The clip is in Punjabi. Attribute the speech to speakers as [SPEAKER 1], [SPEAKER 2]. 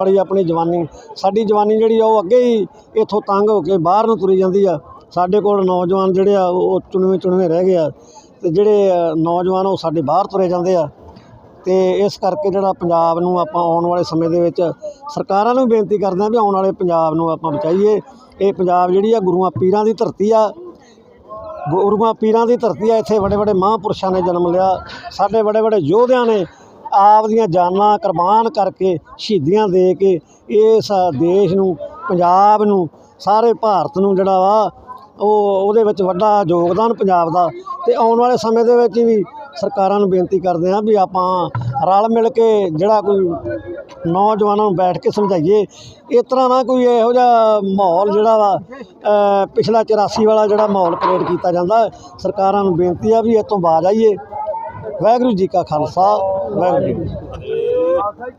[SPEAKER 1] ਵਾਲੀ ਆਪਣੀ ਜਵਾਨੀ। ਸਾਡੀ ਜਵਾਨੀ ਜਿਹੜੀ ਆ, ਉਹ ਅੱਗੇ ਹੀ ਇੱਥੋਂ ਤੰਗ ਹੋ ਕੇ ਬਾਹਰ ਨੂੰ ਤੁਰੀ ਜਾਂਦੀ ਆ। ਸਾਡੇ ਕੋਲ ਨੌਜਵਾਨ ਜਿਹੜੇ ਆ, ਉਹ ਚੁਣਵੇਂ ਚੁਣਵੇਂ ਰਹਿ ਗਏ ਆ। ਤੇ ਜਿਹੜੇ ਨੌਜਵਾਨ ਉਹ ਸਾਡੇ ਬਾਹਰ ਤੁਰੇ ਜਾਂਦੇ ਆ। ਤੇ ਇਸ ਕਰਕੇ ਜਿਹੜਾ ਪੰਜਾਬ ਨੂੰ ਆਪਾਂ ਆਉਣ ਵਾਲੇ ਸਮੇਂ ਦੇ ਵਿੱਚ ਸਰਕਾਰਾਂ ਨੂੰ ਵੀ ਬੇਨਤੀ ਕਰਦੇ ਆ ਵੀ ਆਉਣ ਵਾਲੇ ਪੰਜਾਬ ਨੂੰ ਆਪਾਂ ਬਚਾਈਏ। ਇਹ ਪੰਜਾਬ ਜਿਹੜੀ ਆ, ਗੁਰੂਆਂ ਪੀਰਾਂ ਦੀ ਧਰਤੀ ਆ। ਗੁਰੂਆਂ ਪੀਰਾਂ ਦੀ ਧਰਤੀ ਆ। ਇੱਥੇ ਵੱਡੇ ਵੱਡੇ ਮਹਾਂਪੁਰਸ਼ਾਂ ਨੇ ਜਨਮ ਲਿਆ। ਸਾਡੇ ਵੱਡੇ ਵੱਡੇ ਯੋਧਿਆਂ ਨੇ ਆਪ ਦੀਆਂ ਜਾਨਾਂ ਕੁਰਬਾਨ ਕਰਕੇ ਸ਼ਹੀਦੀਆਂ ਦੇ ਕੇ ਇਸ ਦੇਸ਼ ਨੂੰ, ਪੰਜਾਬ ਨੂੰ, ਸਾਰੇ ਭਾਰਤ ਨੂੰ ਜਿਹੜਾ ਵਾ, ਉਹ ਉਹਦੇ ਵਿੱਚ ਵੱਡਾ ਯੋਗਦਾਨ ਪੰਜਾਬ ਦਾ। ਤੇ ਆਉਣ ਵਾਲੇ ਸਮੇਂ ਦੇ ਵਿੱਚ ਵੀ ਸਰਕਾਰਾਂ ਨੂੰ ਬੇਨਤੀ ਕਰਦੇ ਹਾਂ ਵੀ ਆਪਾਂ ਰਲ ਮਿਲ ਕੇ ਜਿਹੜਾ ਕੋਈ ਨੌਜਵਾਨਾਂ ਨੂੰ ਬੈਠ ਕੇ ਸਮਝਾਈਏ। ਇਸ ਤਰ੍ਹਾਂ ਨਾ ਕੋਈ ਇਹੋ ਜਿਹਾ ਮਾਹੌਲ ਜਿਹੜਾ ਵਾ ਪਿਛਲਾ 84 ਵਾਲਾ ਜਿਹੜਾ ਮਾਹੌਲ ਕ੍ਰੀਏਟ ਕੀਤਾ ਜਾਂਦਾ, ਸਰਕਾਰਾਂ ਨੂੰ ਬੇਨਤੀ ਆ ਵੀ ਇਹ ਤੋਂ ਬਾਜ ਆਈਏ। ਵਾਹਿਗੁਰੂ ਜੀ ਕਾ ਖਾਲਸਾ। ਵਾਹਿਗੁਰੂ ਜੀ ਕੀ ਫਤਿਹ